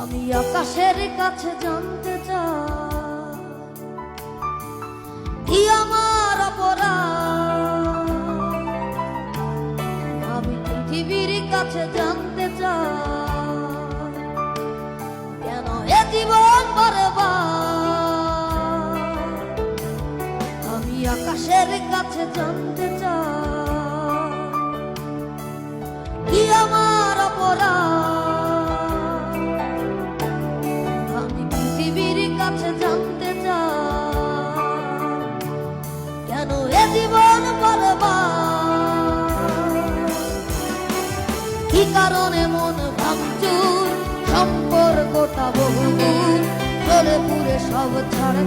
আমি আকাশের কাছে জানতে চাই। কি আমার অপরাধ? আমি পৃথিবীর কাছে জানতে চাই। কেন এ জীবন আমি আকাশের কাছে জানতে চাই। কি আমার অপরাধ? কারণে মন ভাঙচুর সম্পর্কটা বহু চলে পুরে সব ছাড়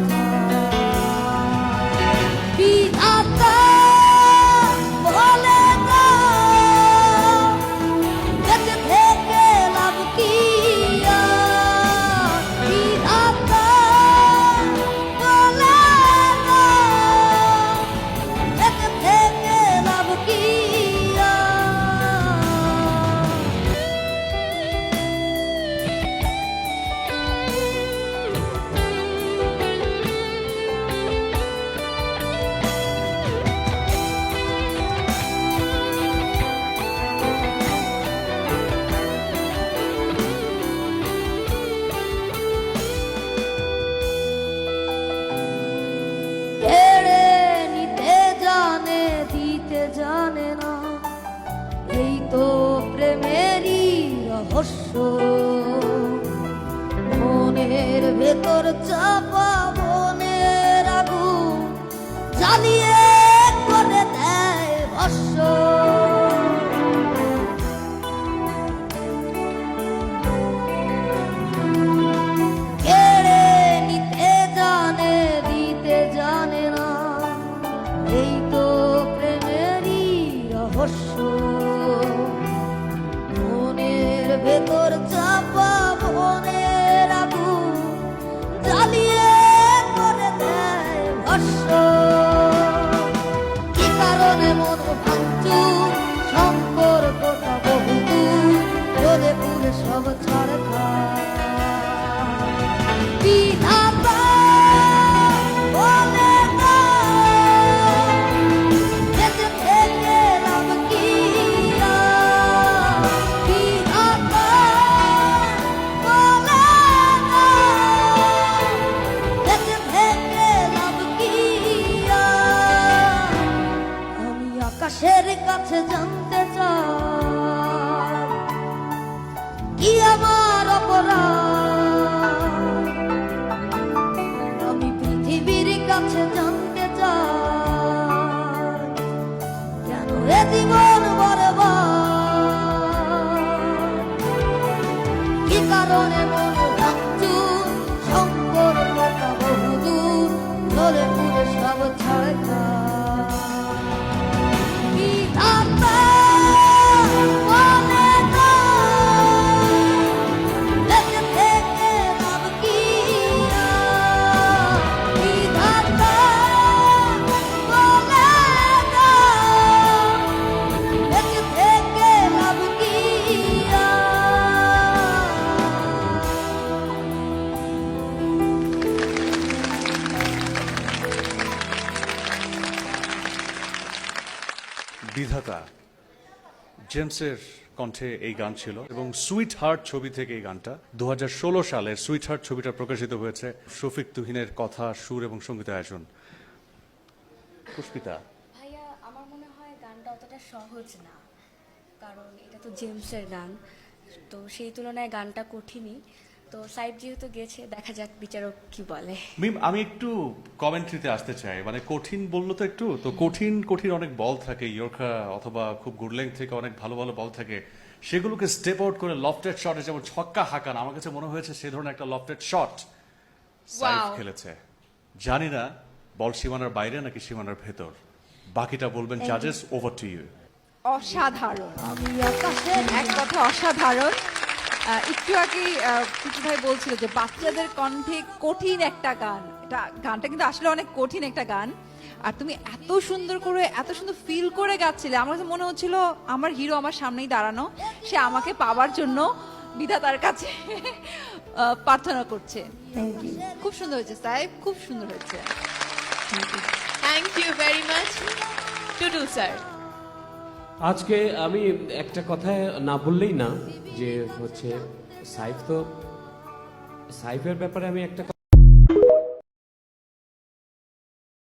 এই তো প্রেমেরই রহস্য। মনের ভেতর চাপা মনের আগুন জ্বালিয়ে করে দেয় ভস্য এই তো প্রেমেরই ভেতর চাপা মনের আগুন জ্বালিয়ে করে দেয় ভস্য আকাশের জানতে চাই কি আমার অপরাধ? আমি পৃথিবীর কাছে জানতে চাই কেন এ জীবন কি কারণে মন ভাঙচুর সম্পর্কটা বহুদূর, ধরে পুরে সব ছাড় বিধাতা জেমসের কণ্ঠে এই গান ছিল এবং সুইট হার্ট ছবি থেকে এই গানটা দুহাজার ষোলো সালে সুইট হার্ট ছবিটা প্রকাশিত হয়েছে। শফিক তুহিনের কথা, সুর এবং সংগীত আয়োজন। পুষ্পিতা। ভাইয়া, আমার মনে হয় গানটা অতটা সহজ না, কারণ এটা তো জেমসের গান। তো সেই তুলনায় গানটা কঠিনই। তো সাইড যেহেতু গেছে দেখা যাক বিচারক কি বলে। মিম আমি একটু কমেন্ট্রিতে আসতে চাই। মানে কঠিন বলল তো একটু? তো কঠিন কঠিন অনেক বল থাকে ইয়র্কা অথবা খুব গুড লেন্থ থেকে অনেক ভালো ভালো বল থাকে। সেগুলোকে স্টেপ আউট করে লফটেড শটে যেমন ছক্কা হাঁকান আমার কাছে মনে হয়েছে সে ধরনের একটা লফটেড শট সাইফ খেলেছে। জানি না বল সীমানার বাইরে নাকি সীমানার ভেতর? বাকিটা বলবেন জাজেস ওভার টু ইউ অসাধারণ। আমি এক কথা অসাধারণ। একটু আগেই কিছু ভাই বলছিল যে বাচ্চাদের কণ্ঠে কঠিন একটা গান। এটা গানটা কিন্তু আসলে অনেক কঠিন একটা গান। আর তুমি এত সুন্দর করে এত সুন্দর ফিল করে গাচ্ছিলে আমার কাছে মনে হচ্ছিল আমার হিরো আমার সামনেই দাঁড়ানো। সে আমাকে পাওয়ার জন্য বিধাতার কাছে প্রার্থনা করছে। খুব সুন্দর হয়েছে সাহেব খুব সুন্দর হয়েছে। Thank you very much Tutul sir আজকে আমি একটা কথা না বললেই না, যে হচ্ছে সাইফ তো, সাইফের ব্যাপারে আমি একটা